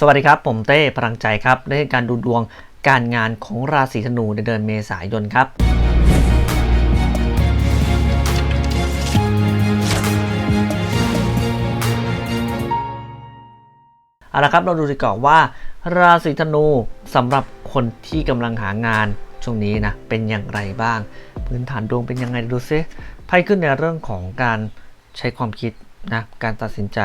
สวัสดีครับ ผมเต้พลังใจครับในการดูดวงการงานของราศีธนูในเดือนเมษายนครับ เอาละครับเราดูดีก่อนว่า ราศีธนูสำหรับคนที่กำลังหางานช่วงนี้นะเป็นอย่างไรบ้าง พื้นฐานดวงเป็นยังไงดูซิไพ่ขึ้นในเรื่องของการใช้ความคิด นะการตัดสินใจ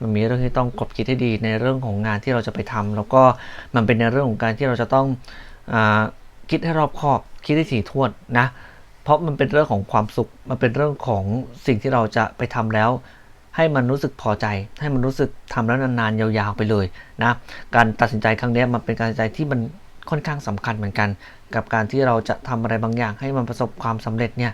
มันมีเรื่องที่ต้องกบคิดให้ดีในเรื่องของงานที่เราจะไปทำแล้วก็มันเป็นในเรื่องของการที่เราจะต้องอคิดให้รอบคอบคิดให้ถี่ถ้วนนะเพราะมันเป็นเรื่องของความสุข มันเป็นเรื่องของสิ่งที่เราจะไปทำแล้ว ให้มันรู้สึกพอใจ ให้มันรู้สึกทำแล้วนานๆยาวๆไปเลยนะการตัดสินใจครั้งนี้มันเป็นการตัดสินใจที่มันค่อนข้างสำคัญเหมือนกัน กับการที่เราจะทำอะไรบางอย่าง ให้มันประสบความสำเร็จเนี่ย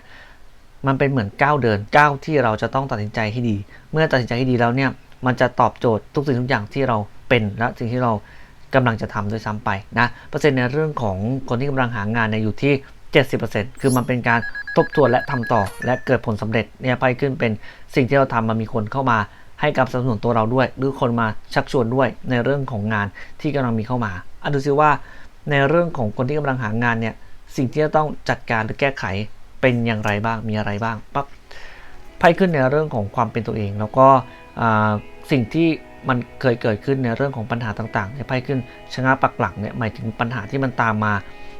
มันเป็นเหมือนก้าวเดินก้าวที่เราจะต้องตัดสินใจให้ดี เมื่อตัดสินใจให้ดีแล้วเนี่ยมันจะตอบโจทย์ทุกสิ่งทุกอย่างที่เราเป็นและสิ่งที่เรากำลังจะทำด้วยซ้ำไปนะเปอร์เซ็นต์ในเรื่องของคนที่กำลังหางานเนี่ยอยู่ที่ 70%คือมันเป็นการทบทวนและทำต่อ และเกิดผลสำเร็จเนี่ยไปขึ้นเป็นสิ่งที่เราทำมันมีคนเข้ามาให้กับสนับสนุนตัวเราด้วย หรือคนมาชักชวนด้วยในเรื่องของงานที่กำลังมีเข้ามาอะดูซิว่าในเรื่องของคนที่กำลังหางานเนี่ยสิ่งที่จะต้องจัดการหรือแก้ไข เป็นอย่างไรบ้างมีอะไรบ้างปั๊บไพ่ขึ้นในเรื่องของความเป็นตัวเอง แล้วก็สิ่งที่มันเคยเกิดขึ้นในเรื่องของปัญหาต่างๆในไพ่ขึ้นชะงักปักหลักเนี่ยหมายถึงปัญหาที่มันตามมา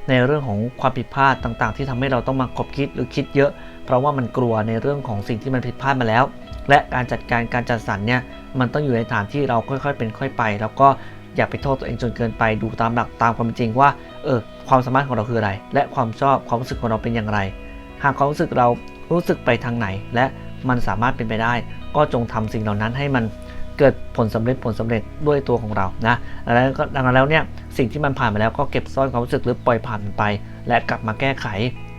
ในเรื่องของความผิดพลาดต่างๆ ที่ทำให้เราต้องมาคบคิดหรือคิดเยอะ เพราะว่ามันกลัวในเรื่องของสิ่งที่มันผิดพลาดมาแล้ว และการจัดการการจัดสรรเนี่ยมันต้องอยู่ในฐานที่เราค่อยๆเป็นค่อยไป แล้วก็อย่าไปโทษตัวเองจนเกินไปดูตามหลักตามความเป็นจริงว่าเออความสามารถของเราคืออะไร และความชอบความรู้สึกของเราเป็นอย่างไร หากความรู้สึกเรารู้สึกไปทางไหน และมันสามารถเป็นไปได้ ก็จงทำสิ่งเหล่านั้นให้มันเกิดผลสำเร็จผลสำเร็จด้วยตัวของเรานะแล้วก็ดังนั้นแล้วเนี่ยสิ่งที่มันผ่านมาแล้วก็เก็บซ่อนความรู้สึกหรือปล่อยผ่านไป และกลับมาแก้ไข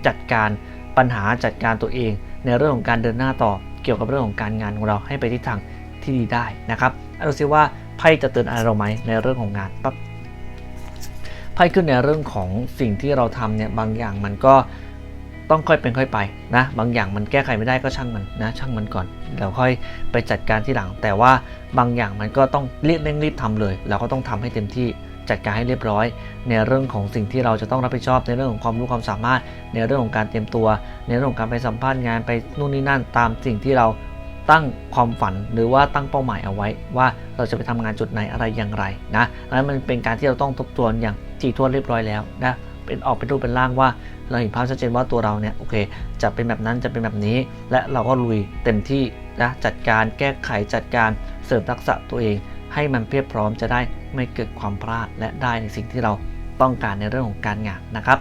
จัดการปัญหาจัดการตัวเอง ในเรื่องของการเดินหน้าต่อเกี่ยวกับเรื่องของการงานของเราให้ไปทิศทางที่ดีได้นะครับเอาซิว่าไพ่จะเตือนอะไรเราไหมในเรื่องของงานปั๊บไพ่ขึ้นในเรื่องของสิ่งที่เราทำเนี่ยบางอย่างมันก็ ต้องค่อยเป็นค่อยไปนะ บางอย่างมันแก้ไขไม่ได้ก็ช่างมันนะ ช่างมันก่อนเราค่อยไปจัดการที่หลัง แต่ว่าบางอย่างมันก็ต้องรีบเร่งรีบทำเลย เราก็ต้องทำให้เต็มที่จัดการให้เรียบร้อย ในเรื่องของสิ่งที่เราจะต้องรับผิดชอบในเรื่องของความรู้ความสามารถ ในเรื่องของการเตรียมตัว ในเรื่องของการไปสัมภาษณ์งานไปนู่นนี่นั่นตามสิ่งที่เราตั้งความฝันหรือว่าตั้งเป้าหมายเอาไว้ ว่าเราจะไปทำงานจุดไหนอะไรอย่างไรนะนั้นมันเป็นการที่เราต้องทบทวนอย่างถี่ถ้วนเรียบร้อยแล้วนะ เป็นออกเป็นรูปเป็นร่างว่า เราเห็นภาพชัดเจนว่าตัวเราเนี่ยโอเค จะเป็นแบบนั้นจะเป็นแบบนี้ และเราก็ลุยเต็มที่นะจัดการแก้ไขจัดการเสริมทักษะตัวเอง ให้มันเพียบพร้อมจะได้ไม่เกิดความพลาดและได้ในสิ่งที่เราต้องการในเรื่องของการงานนะครับ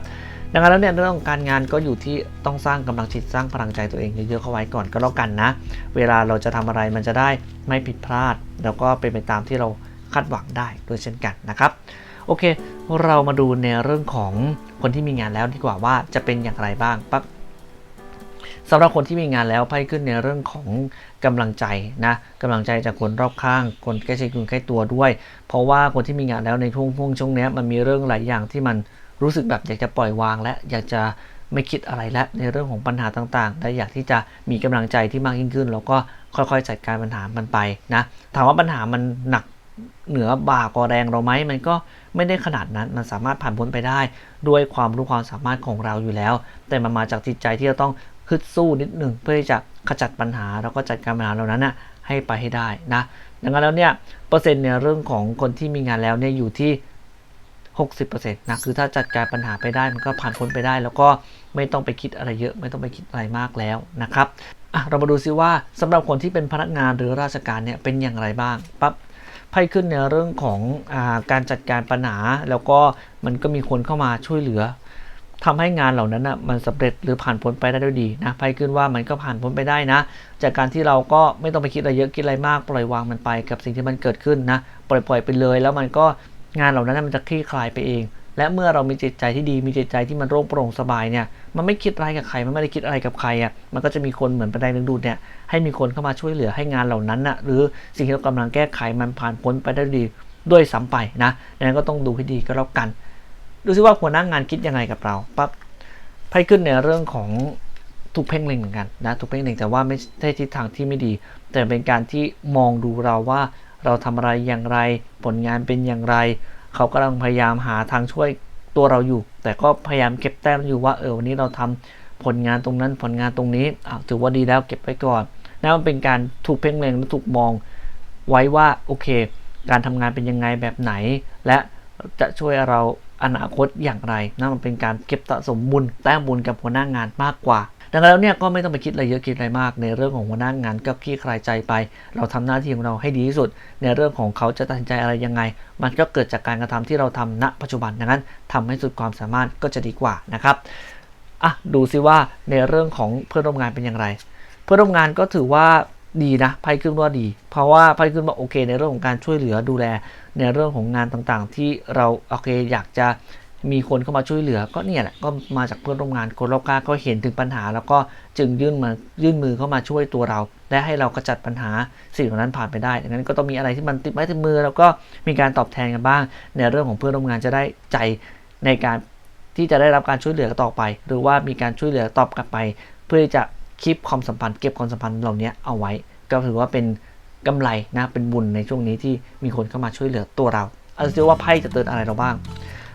ดังนั้นแล้วเนี่ยเรื่องของการงานก็อยู่ที่ต้องสร้างกำลังจิตสร้างพลังใจตัวเองเยอะๆเข้าไว้ก่อนก็แล้วกันนะ เวลาเราจะทำอะไรมันจะได้ไม่ผิดพลาด แล้วก็เป็นไปตามที่เราคาดหวังได้ด้วยเช่นกันนะครับ โอเค เรามาดูในเรื่องของคนที่มีงานแล้วดีกว่าว่าจะเป็นอย่างไรบ้างปั๊บสำหรับคนที่มีงานแล้วไพ่ขึ้นในเรื่องของกำลังใจนะกำลังใจจากคนรอบข้าง คนใกล้ชิดคุณใกล้ตัวด้วย เพราะว่าคนที่มีงานแล้วในช่วงช่วงช่วงนี้มันมีเรื่องหลายอย่างที่มันรู้สึกแบบอยากจะปล่อยวางและอยากจะไม่คิดอะไรแล้วในเรื่องของปัญหาต่างๆ และอยากที่จะมีกำลังใจที่มากยิ่งขึ้น แล้วก็ค่อยๆจัดการปัญหามันไปนะถามว่าปัญหามันหนัก เหนือบ่ากอแรงเราไหมมันก็ไม่ได้ขนาดนั้นมันสามารถผ่านพ้นไปได้ ด้วยความรู้ความสามารถของเราอยู่แล้ว แต่มันมาจากจิตใจที่เราต้องฮึดสู้นิดหนึ่งเพื่อที่จะขจัดปัญหาแล้วก็จัดการปัญหาเหล่านั้นนะให้ไปให้ได้นะดังนั้นแล้วเนี่ยเปอร์เซ็นต์ในเรื่องของคนที่มีงานแล้วเนี่ยอยู่ที่ 60%นะคือถ้าจัดการปัญหาไปได้มันก็ผ่านพ้นไปได้ แล้วก็ไม่ต้องไปคิดอะไรเยอะไม่ต้องไปคิดอะไรมากแล้วนะครับเรามาดูซิว่าสำหรับคนที่เป็นพนักงานหรือราชการเนี่ยเป็นอย่างไรบ้างปั๊บ ไพ่ขึ้นในเรื่องของอาการจัดการปัญหา แล้วก็มันก็มีคนเข้ามาช่วยเหลือทำให้งานเหล่านั้นนะมันสำเร็จหรือผ่านพ้นไปได้ด้วยดีนะไพ่ขึ้นว่ามันก็ผ่านพ้นไปได้นะ จากการที่เราก็ไม่ต้องไปคิดอะไรเยอะคิดอะไรมาก ปล่อยวางมันไปกับสิ่งที่มันเกิดขึ้นนะปล่อยๆไปเลย แล้วมันก็งานเหล่านั้นมันจะคลี่คลายไปเอง และเมื่อเรามีจิตใจที่ดีมีจิตใจที่มันโล่งโปร่งสบายเนี่ยมันไม่คิดอะไรกับใครมันไม่ได้คิดอะไรกับใครอะมันก็จะมีคนเหมือนบันไดดึงดูดเนี่ยให้มีคนเข้ามาช่วยเหลือให้งานเหล่านั้นนะหรือสิ่งที่เรากำลังแก้ไขมันผ่านพ้นไปได้ดีด้วยซ้ำไปนะดังนั้นก็ต้องดูให้ดีก็แล้วกัน ดูซิว่าหัวหน้างงานคิดยังไงกับเราปั๊บไพ่ขึ้นในเรื่องของถูกเพ่งเล็งเหมือนกันนะถูกเพ่งเล็งแต่ว่าไม่ใช่ทิศทางที่ไม่ดี แต่เป็นการที่มองดูเราว่าเราทำอะไรอย่างไร ผลงานเป็นอย่างไร เขากำลังพยายามหาทางช่วยตัวเราอยู่ แต่ก็พยายามเก็บแต้มอยู่ว่าเออวันนี้เราทำผลงานตรงนั้นผลงานตรงนี้อะถือว่าดีแล้วเก็บไว้ก่อนนั่นมันเป็นการถูกเพ่งเล็งและถูกมองไว้ว่าโอเค การทำงานเป็นยังไงแบบไหน และจะช่วยเราอนาคตอย่างไรนั่นมันเป็นการเก็บสะสมบุญแต้มบุญกับหัวหน้างานมากกว่า ดังนั้นแล้วเนี่ยก็ไม่ต้องไปคิดอะไรเยอะคิดอะไรมาก ในเรื่องของหัวหน้างานก็คลี่คลายใจไป เราทำหน้าที่ของเราให้ดีที่สุด ในเรื่องของเขาจะตัดสินใจอะไรยังไง มันก็เกิดจากการกระทำที่เราทำณปัจจุบันดังนั้นทำให้สุดความสามารถก็จะดีกว่านะครับอะดูซิว่าในเรื่องของเพื่อนร่วมงานเป็นอย่างไร เพื่อนร่วมงานก็ถือว่าดีนะไพ่ขึ้นว่าดี เพราะว่าไพ่ขึ้นว่าโอเค ในเรื่องของการช่วยเหลือดูแล ในเรื่องของงานต่างๆ ที่เราโอเคอยากจะ มีคนเข้ามาช่วยเหลือก็เนี่ยแหละก็มาจากเพื่อนร่วมงานคนรอบข้างก็เห็นถึงปัญหา แล้วก็จึงยื่นมายื่นมือเข้ามาช่วยตัวเรา และให้เรากระจัดปัญหาสิ่งเหล่านั้นผ่านไปได้ดังนั้นก็ต้องมีอะไรที่มันติดไม้ติดมือ แล้วก็มีการตอบแทนกันบ้าง ในเรื่องของเพื่อนร่วมงานจะได้ใจในการที่จะได้รับการช่วยเหลือต่อไป หรือว่ามีการช่วยเหลือตอบกลับไป เพื่อที่จะคีบความสัมพันธ์เก็บความสัมพันธ์เหล่านี้เอาไว้ ก็ถือว่าเป็นกำไรนะเป็นบุญในช่วงนี้ที่มีคนเข้ามาช่วยเหลือตัวเราเอาดูว่าไพ่จะเตือนอะไรเราบ้าง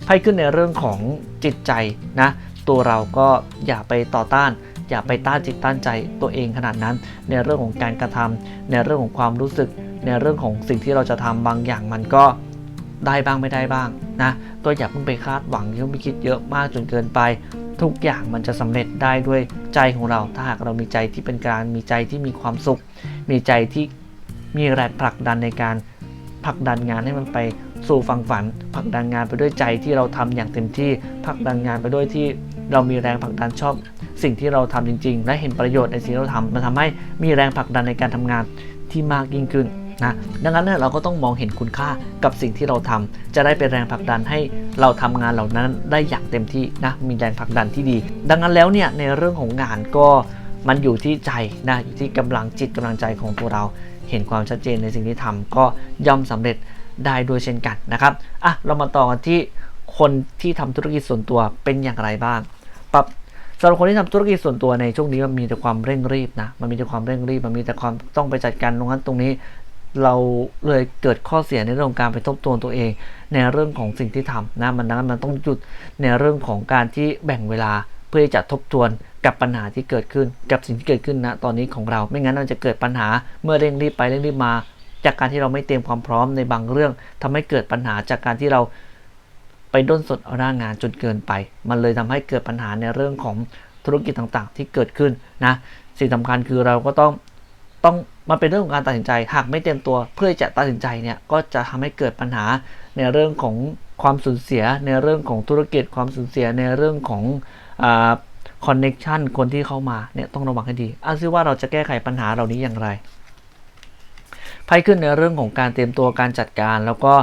ไพ่ขึ้นในเรื่องของจิตใจนะ ตัวเราก็อย่าไปต่อต้าน อย่าไปต้านจิตต้านใจตัวเองขนาดนั้น ในเรื่องของการกระทำในเรื่องของความรู้สึก ในเรื่องของสิ่งที่เราจะทำบางอย่างมันก็ได้บ้างไม่ได้บ้างนะก็อย่าเพิ่งไปคาดหวังอย่าเพิ่งไปคิดเยอะมากจนเกินไป ทุกอย่างมันจะสำเร็จได้ด้วยใจของเราถ้าหากเรามีใจที่เป็นกลางมีใจที่มีความสุข มีใจที่มีแรงผลักดันในการผลักดันงานให้มันไป สู่ฝั่งฝันผลักดันงานไปด้วยใจที่เราทำอย่างเต็มที่ผลักดันงานไปด้วยที่เรามีแรงผลักดันชอบ สิ่งที่เราทำจริง ๆ และเห็นประโยชน์ในสิ่งที่เราทำมันทำให้มีแรงผลักดันในการทำงานที่มากยิ่งขึ้นนะดังนั้นเนี่ยเราก็ต้องมองเห็นคุณค่ากับสิ่งที่เราทำจะได้เป็นแรงผลักดันให้เราทำงานเหล่านั้นได้อย่างเต็มที่นะมีแรงผลักดันที่ดี ดังนั้นแล้วเนี่ยในเรื่องของงานก็มันอยู่ที่ใจนะอยู่ที่กำลังจิตกำลังใจของตัวเรา เห็นความชัดเจนในสิ่งที่ทำก็ย่อมสำเร็จ ได้ด้วยเช่นกันนะครับอะเรามาต่อกันที่คนที่ทำธุรกิจส่วนตัวเป็นอย่างไรบ้างปรับสำหรับคนที่ทำธุรกิจส่วนตัวในช่วงนี้มันมีแต่ความเร่งรีบนะมันมีแต่ความเร่งรีบมันมีแต่ความต้องไปจัดการตรงนั้นตรงนี้ เราเลยเกิดข้อเสียในเรื่องของการไปทบทวนตัวเอง ในเรื่องของสิ่งที่ทำนะมันนั้นมันต้องหยุดในเรื่องของการที่แบ่งเวลาเพื่อที่จะทบทวนกับปัญหาที่เกิดขึ้น กับสิ่งที่เกิดขึ้นนะตอนนี้ของเรา ไม่งั้นมันจะเกิดปัญหาเมื่อเร่งรีบไปเร่งรีบมา จากการที่เราไม่เตรียมความพร้อมในบางเรื่องทำให้เกิดปัญหาจากการที่เราไปด้นสดเอาหน้างานจนเกินไป มันเลยทำให้เกิดปัญหาในเรื่องของธุรกิจต่างๆ ที่เกิดขึ้นนะสิ่งสำคัญคือเราก็ต้องต้องมันเป็นเรื่องของการตัดสินใจ หากไม่เตรียมตัวเพื่อจะตัดสินใจเนี่ยก็จะทำให้เกิดปัญหาในเรื่องของความสูญเสีย ในเรื่องของธุรกิจความสูญเสียในเรื่องของคอนเน็ชันคนที่เข้ามาเนี่ยต้องระวังให้ดีอาซิว่าเราจะแก้ไขปัญหาเหล่านี้อย่างไร ไพ่ขึ้นในเรื่องของการเตรียมตัวการจัดการ แล้วก็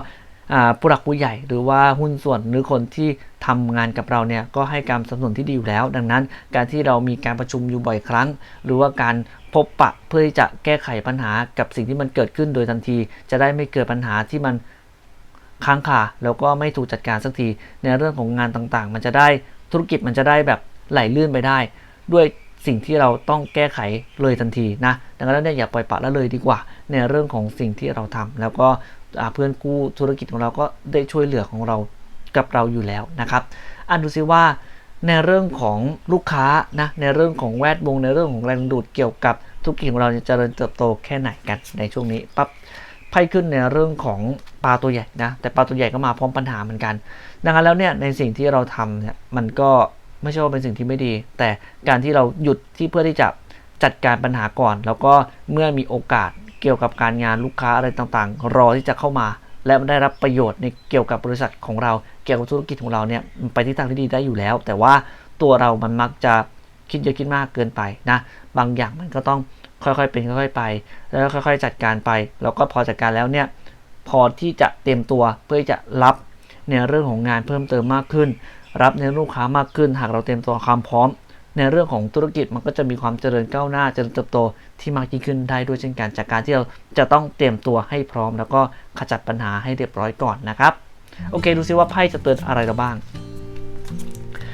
ผู้หลักผู้ใหญ่ หรือว่าหุ้นส่วนหรือคนที่ทำงานกับเราเนี่ยก็ให้การสนับสนุนที่ดีอยู่แล้ว ดังนั้นการที่เรามีการประชุมอยู่บ่อยครั้ง หรือว่าการพบปะเพื่อที่จะแก้ไขปัญหากับสิ่งที่มันเกิดขึ้นโดยทันที จะได้ไม่เกิดปัญหาที่มันค้างคาแล้วก็ไม่ถูกจัดการสักทีในเรื่องของงานต่างๆ มันจะได้ธุรกิจมันจะได้แบบไหลลื่นไปได้ ด้วย สิ่งที่เราต้องแก้ไขเลยทันทีนะดังนั้นเนี่ยอย่าปล่อยปละละเลยดีกว่า ในเรื่องของสิ่งที่เราทำแล้วก็เพื่อนกู้ธุรกิจของเราก็ได้ช่วยเหลือของเรากับเราอยู่แล้วนะครับอ่านดูซิว่าในเรื่องของลูกค้านะในเรื่องของแวดวงในเรื่องของแรงดูดเกี่ยวกับธุรกิจของเราจะเจริญเติบโตแค่ไหนกันในช่วงนี้ปั๊บไพ่ขึ้นในเรื่องของปลาตัวใหญ่นะแต่ปลาตัวใหญ่ก็มาพร้อมปัญหาเหมือนกัน ดังนั้นแล้วเนี่ยในสิ่งที่เราทำเนี่ยมันก็ ไม่ใช่ว่าเป็นสิ่งที่ไม่ดี แต่การที่เราหยุดที่เพื่อที่จะจัดการปัญหาก่อน แล้วก็เมื่อมีโอกาสเกี่ยวกับการงานลูกค้าอะไรต่างๆ รอที่จะเข้ามา และได้รับประโยชน์ในเกี่ยวกับบริษัทของเรา เกี่ยวกับธุรกิจของเราเนี่ยไปที่ทางที่ดีได้อยู่แล้ว แต่ว่าตัวเรามันมักจะคิดเยอะคิดมากเกินไปนะ บางอย่างมันก็ต้องค่อยๆเป็นค่อยๆไป แล้วค่อยๆจัดการไป แล้วก็พอจัดการแล้วเนี่ยพอที่จะเตรียมตัวเพื่อจะรับในเรื่องของงานเพิ่มเติมมากขึ้น รับในลูกค้ามากขึ้น หากเราเตรียมตัวความพร้อม ในเรื่องของธุรกิจมันก็จะมีความเจริญก้าวหน้าเจริญเติบโตที่มากยิ่งขึ้นได้ด้วยเช่นกันจากการที่เราจะต้องเตรียมตัวให้พร้อม แล้วก็ขจัดปัญหาให้เรียบร้อยก่อนนะครับโอเค ดูซิว่าไพ่จะเตือนอะไรเราบ้าง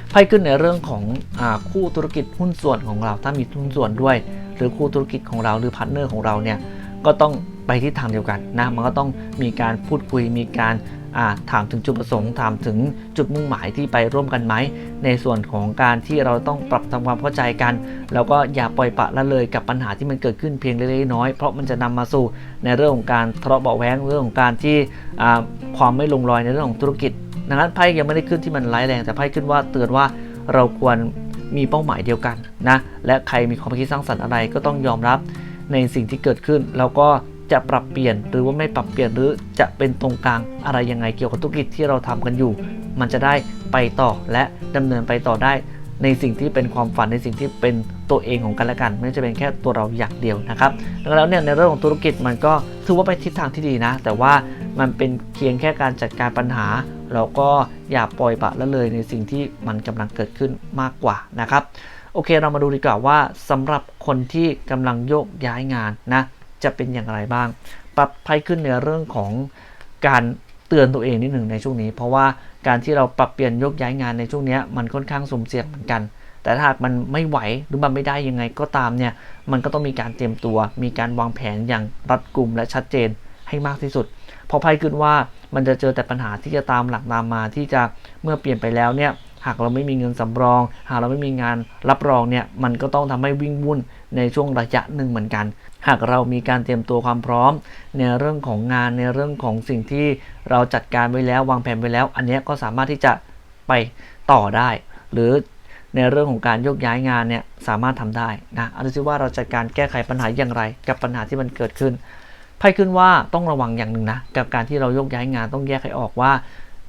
ไพ่ขึ้นในเรื่องของอคู่ธุรกิจหุ้นส่วนของเราถ้ามีหุ้นส่วนด้วย หรือคู่ธุรกิจของเราหรือพาร์ทเนอร์ของเราเนี่ยก็ต้องไปทิศทางเดียวกันนะมันก็ต้องมีการพูดคุยมีการ ถามถึงจุดประสงค์ถามถึงจุดมุ่งหมายที่ไปร่วมกันไหม ในส่วนของการที่เราต้องปรับทำความเข้าใจกัน แล้วก็อย่าปล่อยปะละเลยกับปัญหาที่มันเกิดขึ้นเพียงเล็กน้อยเพราะมันจะนำมาสู่ในเรื่องของการทะเลาะเบาะแว้งเรื่องของการที่ความไม่ลงรอยในเรื่องของธุรกิจดังนั้นไพ่ยังไม่ได้ขึ้นที่มันร้ายแรงแต่ไพ่ขึ้นว่าเตือนว่าเราควรมีเป้าหมายเดียวกันนะและใครมีความคิดสร้างสรรค์อะไรก็ต้องยอมรับในสิ่งที่เกิดขึ้น แล้วก็ จะปรับเปลี่ยนหรือว่าไม่ปรับเปลี่ยนหรือจะเป็นตรงกลางอะไรยังไงเกี่ยวกับธุรกิจที่เราทำกันอยู่ มันจะได้ไปต่อและดำเนินไปต่อได้ ในสิ่งที่เป็นความฝันในสิ่งที่เป็นตัวเองของกันและกัน ไม่ใช่เป็นแค่ตัวเราอย่างเดียวนะครับดังนั้นแล้วเนี่ยในเรื่องของธุรกิจมันก็ถือว่าไปทิศทางที่ดีนะ แต่ว่ามันเป็นเพียงแค่การจัดการปัญหาเราก็อย่าปล่อยปละละเลยในสิ่งที่มันกำลังเกิดขึ้นมากกว่านะครับ โอเคเรามาดูดีกว่าว่าสำหรับคนที่กำลังโยกย้ายงานนะ จะเป็นอย่างไรบ้าง ปรับไพ่ขึ้นในเรื่องของการเตือนตัวเองนิดหนึ่งในช่วงนี้ เพราะว่าการที่เราปรับเปลี่ยนยกย้ายงานในช่วงนี้มันค่อนข้างสุ่มเสี่ยงเหมือนกัน แต่ถ้ามันไม่ไหวหรือมันไม่ได้ยังไงก็ตามเนี่ยมันก็ต้องมีการเตรียมตัว มีการวางแผนอย่างรัดกุมและชัดเจนให้มากที่สุดเพราะไพ่ขึ้นว่ามันจะเจอแต่ปัญหาที่จะตามหลักตามมาที่จะเมื่อเปลี่ยนไปแล้วเนี่ย หากเราไม่มีเงินสำรอง หากเราไม่มีงานรับรองเนี่ยมันก็ต้องทำให้วิ่งวุ่นในช่วงระยะหนึ่งเหมือนกัน หากเรามีการเตรียมตัวความพร้อม ในเรื่องของงานในเรื่องของสิ่งที่เราจัดการไว้แล้ววางแผนไว้แล้ว อันนี้ก็สามารถที่จะไปต่อได้ หรือในเรื่องของการโยกย้ายงานเนี่ยสามารถทำได้นะเอาดูซิว่าเราจัดการแก้ไขปัญหาอย่างไร กับปัญหาที่มันเกิดขึ้นไพ่ขึ้นว่าต้องระวังอย่างหนึ่งนะกับการที่เราโยกย้ายงานต้องแยกให้ออกว่า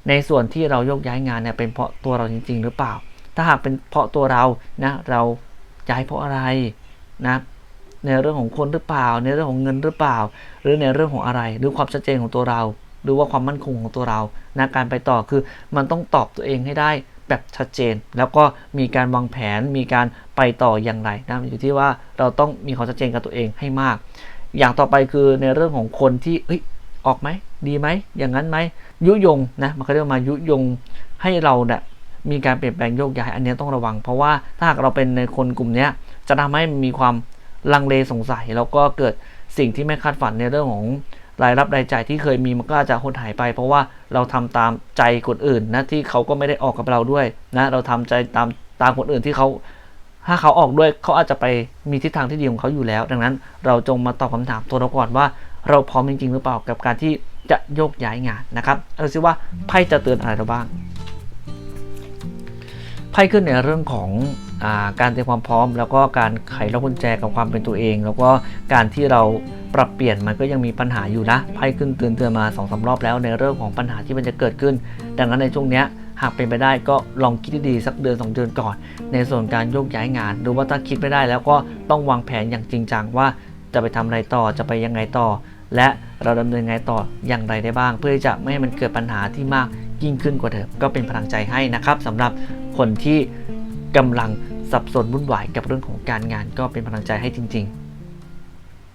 ในส่วนที่เราโยกย้ายงานเนี่ยเป็นเพราะตัวเราจริง ๆ หรือเปล่า ถ้าหากเป็นเพราะตัวเรานะเราย้ายเพราะอะไรนะในเรื่องของคนหรือเปล่า ในเรื่องของเงินหรือเปล่า หรือในเรื่องของอะไร หรือความชัดเจนของตัวเรา หรือว่าความมั่นคงของตัวเรานะการไปต่อคือมันต้องตอบตัวเองให้ได้แบบชัดเจน แล้วก็มีการวางแผนมีการไปต่ออย่างไรนะอยู่ที่ว่าเราต้องมีความชัดเจนกับตัวเองให้มาก อย่างต่อไปคือในเรื่องของคนที่เอ้ยออกไหม ดีไหมอย่างนั้นไหมยุยงนะมันก็เรียกมายุยงให้เราเนี่ยมีการเปลี่ยนแปลงโยกย้ายอันนี้ต้องระวัง เพราะว่าถ้าหากเราเป็นในคนกลุ่มนี้จะทำให้มีความลังเลสงสัย แล้วก็เกิดสิ่งที่ไม่คาดฝันในเรื่องของรายรับรายจ่ายที่เคยมีมันก็จะหดหายไป เพราะว่าเราทำตามใจคนอื่นนะที่เขาก็ไม่ได้ออกกับเราด้วยนะเราทำใจตามตามคนอื่นที่เขาถ้าเขาออกด้วยเขาอาจจะไปมีทิศทางที่ดีของเขาอยู่แล้ว ดังนั้นเราจงมาตอบคำถามตัวเราก่อนว่า เราพร้อมจริงๆหรือเปล่ากับการที่ จะโยกย้ายงานนะครับเอาซิว่าไพ่จะเตือนอะไรเราบ้างไพ่ขึ้นในเรื่องของอาการเตรียมความพร้อม แล้วก็การไขล็อกกุญแจกับความเป็นตัวเอง แล้วก็การที่เราปรับเปลี่ยนมันก็ยังมีปัญหาอยู่นะไพ่ขึ้นเตือนเตือนมาสองสารอบแล้วในเรื่องของปัญหาที่มันจะเกิดขึ้น ดังนั้นในช่วงเนี้ยหากเป็นไปได้ก็ลองคิดดีๆสักเดือนสองเดือนก่อน ในส่วนการโยกย้ายงานหรือว่าถ้าคิดไม่ได้แล้วก็ต้องวางแผนอย่างจริงจังว่าจะไปทำอะไรต่อจะไปยังไงต่อ และเราดำเนินไงต่ออย่างไรได้บ้าง เพื่อที่จะไม่ให้มันเกิดปัญหาที่มากยิ่งขึ้นกว่าเดิมก็เป็นพลังใจให้นะครับสำหรับคนที่กำลังสับสนวุ่นวายกับเรื่องของการงานก็เป็นพลังใจให้จริง ๆ